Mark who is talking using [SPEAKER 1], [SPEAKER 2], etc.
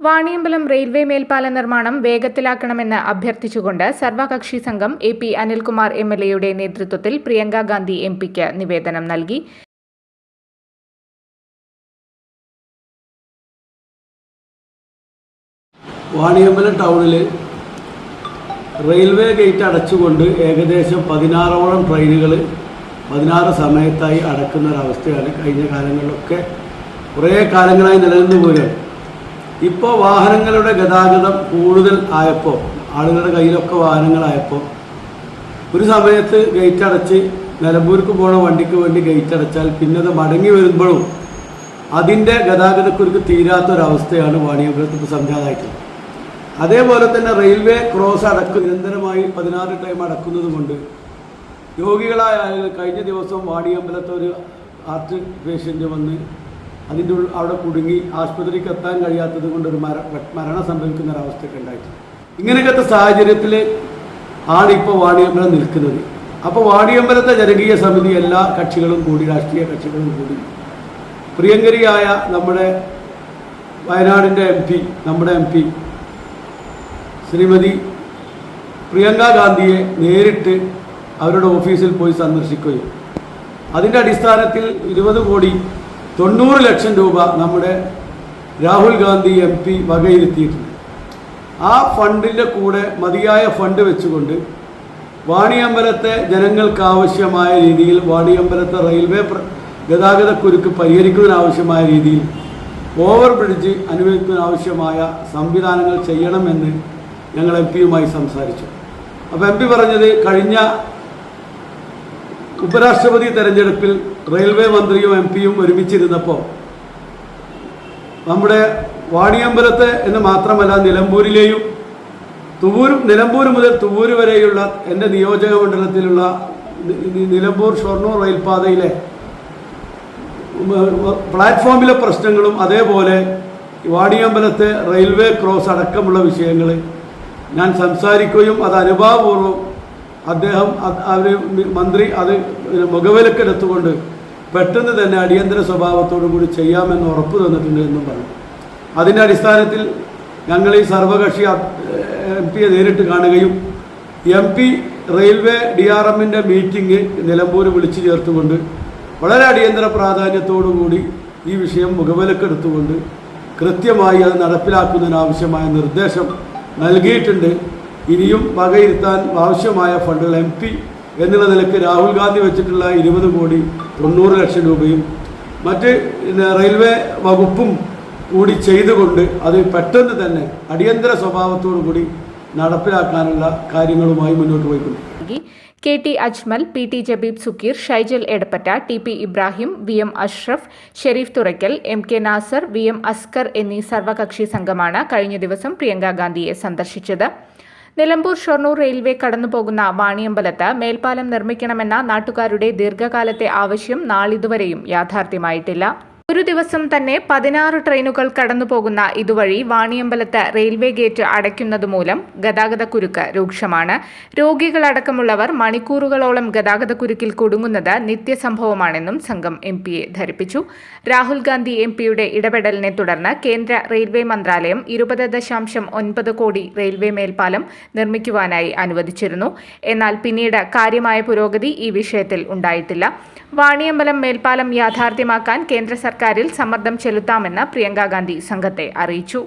[SPEAKER 1] Vaniyambalam railway മേൽപ്പാല നിർമ്മാണം വേഗത്തിലാക്കണമെന്ന് അഭ്യർത്ഥിച്ചുകൊണ്ട് സർവകക്ഷി സംഘം A P Anilkumar M L എയുടെ നേതൃത്വത്തിൽ പ്രിയങ്ക ഗാന്ധി എം പിക്ക് നിവേദനം നൽകി.
[SPEAKER 2] വാണിയമ്പലം ടൗണിൽ റെയിൽവേ ഗേറ്റ് അടച്ചുകൊണ്ട് ഏകദേശം പതിനാറോളം ട്രെയിനുകൾ പതിനാറ് സമയത്തായി അടക്കുന്ന ഒരവസ്ഥയാണ് കഴിഞ്ഞ കാലങ്ങളിലൊക്കെ കുറേ കാലങ്ങളായി നിലനിന്ന് പോരുകയാണ് ഇപ്പോൾ വാഹനങ്ങളുടെ ഗതാഗതം കൂടുതൽ ആയപ്പോൾ ആളുകളുടെ കയ്യിലൊക്കെ വാഹനങ്ങളായപ്പോൾ ഒരു സമയത്ത് ഗേറ്റ് അടച്ച് നിലമ്പൂർക്ക് പോണ വണ്ടിക്ക് വേണ്ടി ഗേറ്റ് അടച്ചാൽ പിന്നെ അത് മടങ്ങി വരുമ്പോഴും അതിന്റെ ഗതാഗതക്കുരുക്ക് തീരാത്തൊരവസ്ഥയാണ് വാണിയമ്പലത്ത് ഇപ്പോൾ സംജാതായിട്ടുള്ളത്. അതേപോലെ തന്നെ റെയിൽവേ ക്രോസ് അടക്കും നിരന്തരമായി പതിനാറ് ടൈം അടക്കുന്നത് കൊണ്ട് രോഗികളായ കഴിഞ്ഞ ദിവസം വാണിയമ്പലത്തെ ഒരു ഹാർട്ട് പേഷ്യന്റ് വന്ന് അതിന്റെ അവിടെ കുടുങ്ങി ആശുപത്രിക്ക് എത്താൻ കഴിയാത്തത് കൊണ്ട് ഒരു മര മരണം സംഭവിക്കുന്ന ഒരവസ്ഥയൊക്കെ ഉണ്ടായിട്ടുണ്ട്. ഇങ്ങനെയൊക്കെ സാഹചര്യത്തിൽ ആണ് ഇപ്പോൾ വാണിയമ്പലം നിൽക്കുന്നത്. അപ്പോൾ വാണിയമ്പലത്തെ ജനകീയ സമിതി എല്ലാ കക്ഷികളും കൂടി രാഷ്ട്രീയ കക്ഷികളും കൂടി പ്രിയങ്കരിയായ നമ്മുടെ വയനാടിന്റെ എം പി നമ്മുടെ എം പി ശ്രീമതി പ്രിയങ്ക ഗാന്ധിയെ നേരിട്ട് അവരുടെ ഓഫീസിൽ പോയി സന്ദർശിക്കുകയും അതിന്റെ അടിസ്ഥാനത്തിൽ ഇരുപത് കോടി തൊണ്ണൂറ് ലക്ഷം രൂപ നമ്മുടെ രാഹുൽ ഗാന്ധി എം പി വകയിരുത്തിയിട്ടുണ്ട്. ആ ഫണ്ടിന്റെ കൂടെ മതിയായ ഫണ്ട് വെച്ചുകൊണ്ട് വാണിയമ്പലത്തെ ജനങ്ങൾക്ക് ആവശ്യമായ രീതിയിൽ വാണിയമ്പലത്തെ റെയിൽവേ ഗതാഗത ഗതാഗതക്കുരുക്ക് പരിഹരിക്കുന്നതിനാവശ്യമായ രീതിയിൽ ഓവർ ബ്രിഡ്ജ് അനുവദിക്കുന്നതിനാവശ്യമായ സംവിധാനങ്ങൾ ചെയ്യണമെന്ന് ഞങ്ങൾ എം പിയുമായി സംസാരിച്ചു. അപ്പോൾ എം പി പറഞ്ഞത് കഴിഞ്ഞ ഉപരാഷ്ട്രപതി തെരഞ്ഞെടുപ്പിൽ റെയിൽവേ മന്ത്രിയും എം പിയും ഒരുമിച്ചിരുന്നപ്പോൾ നമ്മുടെ വാണിയമ്പലത്തെ എന്ന് മാത്രമല്ല നിലമ്പൂരിലെയും തുവൂർ നിലമ്പൂർ മുതൽ തുവൂർ വരെയുള്ള എന്റെ നിയോജക മണ്ഡലത്തിലുള്ള നിലമ്പൂർ ഷൊർണൂർ റെയിൽപാതയിലെ പ്ലാറ്റ്ഫോമിലെ പ്രശ്നങ്ങളും അതേപോലെ വാണിയമ്പലത്തെ റെയിൽവേ ക്രോസ് അടക്കമുള്ള വിഷയങ്ങൾ ഞാൻ സംസാരിക്കുകയും അത് അനുഭാവപൂർവം അദ്ദേഹം അവർ മന്ത്രി അത് മുഖവിലക്കെടുത്തുകൊണ്ട് പെട്ടെന്ന് തന്നെ അടിയന്തര സ്വഭാവത്തോടു കൂടി ചെയ്യാമെന്ന് ഉറപ്പ് തന്നിട്ടുണ്ട് എന്നും പറഞ്ഞു. അതിന്റെ അടിസ്ഥാനത്തിൽ ഞങ്ങൾ ഈ സർവകക്ഷി എം പിയെ നേരിട്ട് കാണുകയും M P railway D R എമ്മിന്റെ മീറ്റിംഗ് നിലമ്പൂർ വിളിച്ചു ചേർത്തുകൊണ്ട് വളരെ അടിയന്തര പ്രാധാന്യത്തോടു കൂടി ഈ വിഷയം മുഖവിലക്കെടുത്തുകൊണ്ട് കൃത്യമായി അത് നടപ്പിലാക്കുന്നതിനാവശ്യമായ നിർദ്ദേശം നൽകിയിട്ടുണ്ട്. ഇനിയും വകയിരുത്താൻ ആവശ്യമായ ഫണ്ടുകൾ എം പി എന്നുള്ള നിലയ്ക്ക് രാഹുൽ ഗാന്ധി വെച്ചിട്ടുള്ള ഇരുപത് കോടി തൊണ്ണൂറ് ലക്ഷം രൂപയും മറ്റ് റെയിൽവേ വകുപ്പും കൂടി ചെയ്തുകൊണ്ട് അത് പെട്ടെന്ന് തന്നെ അടിയന്തര സ്വഭാവത്തോടു കൂടി നടപ്പിലാക്കാനുള്ള കാര്യങ്ങളുമായി മുന്നോട്ട്
[SPEAKER 1] പോയിട്ടുണ്ട്. K T Ajmal P T Jabeeb Sukkeer Shaijal Edappatta T P Ibrahim V M Ashraf Sherif Thurakkal M K Nasar V M Askar എന്നീ സർവകക്ഷി സംഘമാണ് കഴിഞ്ഞ ദിവസം പ്രിയങ്ക ഗാന്ധിയെ സന്ദർശിച്ചത്. നിലമ്പൂർ ഷൊർണൂർ റെയിൽവേ കടന്നുപോകുന്ന വാണിയമ്പലത്ത് മേൽപ്പാലം നിർമ്മിക്കണമെന്ന നാട്ടുകാരുടെ ദീർഘകാലത്തെ ആവശ്യം നാളിതുവരെയും യാഥാർത്ഥ്യമായിട്ടില്ല. ഒരു ദിവസം തന്നെ പതിനാറ് ട്രെയിനുകൾ കടന്നുപോകുന്ന ഇതുവഴി വാണിയമ്പലത്ത് റെയിൽവേ ഗേറ്റ് അടയ്ക്കുന്നത് മൂലം ഗതാഗതക്കുരുക്ക് രൂക്ഷമാണ്. രോഗികളടക്കമുള്ളവർ മണിക്കൂറുകളോളം ഗതാഗതക്കുരുക്കിൽ കുടുങ്ങുന്നത് നിത്യസംഭവമാണെന്നും സംഘം എം പിയെ ധരിപ്പിച്ചു. രാഹുൽ ഗാന്ധി എം പിയുടെ ഇടപെടലിനെ തുടർന്ന് കേന്ദ്ര റെയിൽവേ മന്ത്രാലയം ഇരുപത് ദശാംശം ഒൻപത് കോടി റെയിൽവേ മേൽപ്പാലം നിർമ്മിക്കുവാനായി അനുവദിച്ചിരുന്നു. എന്നാൽ പിന്നീട് കാര്യമായ പുരോഗതി ഈ വിഷയത്തിൽ ഉണ്ടായിട്ടില്ല. വാണിയമ്പലം മേൽപ്പാലം യാഥാർത്ഥ്യമാക്കാൻ കേന്ദ്ര സർക്കാർ സർക്കാരിൽ സമ്മർദ്ദം ചെലുത്താമെന്ന് പ്രിയങ്കാഗാന്ധി സംഘത്തെ അറിയിച്ചു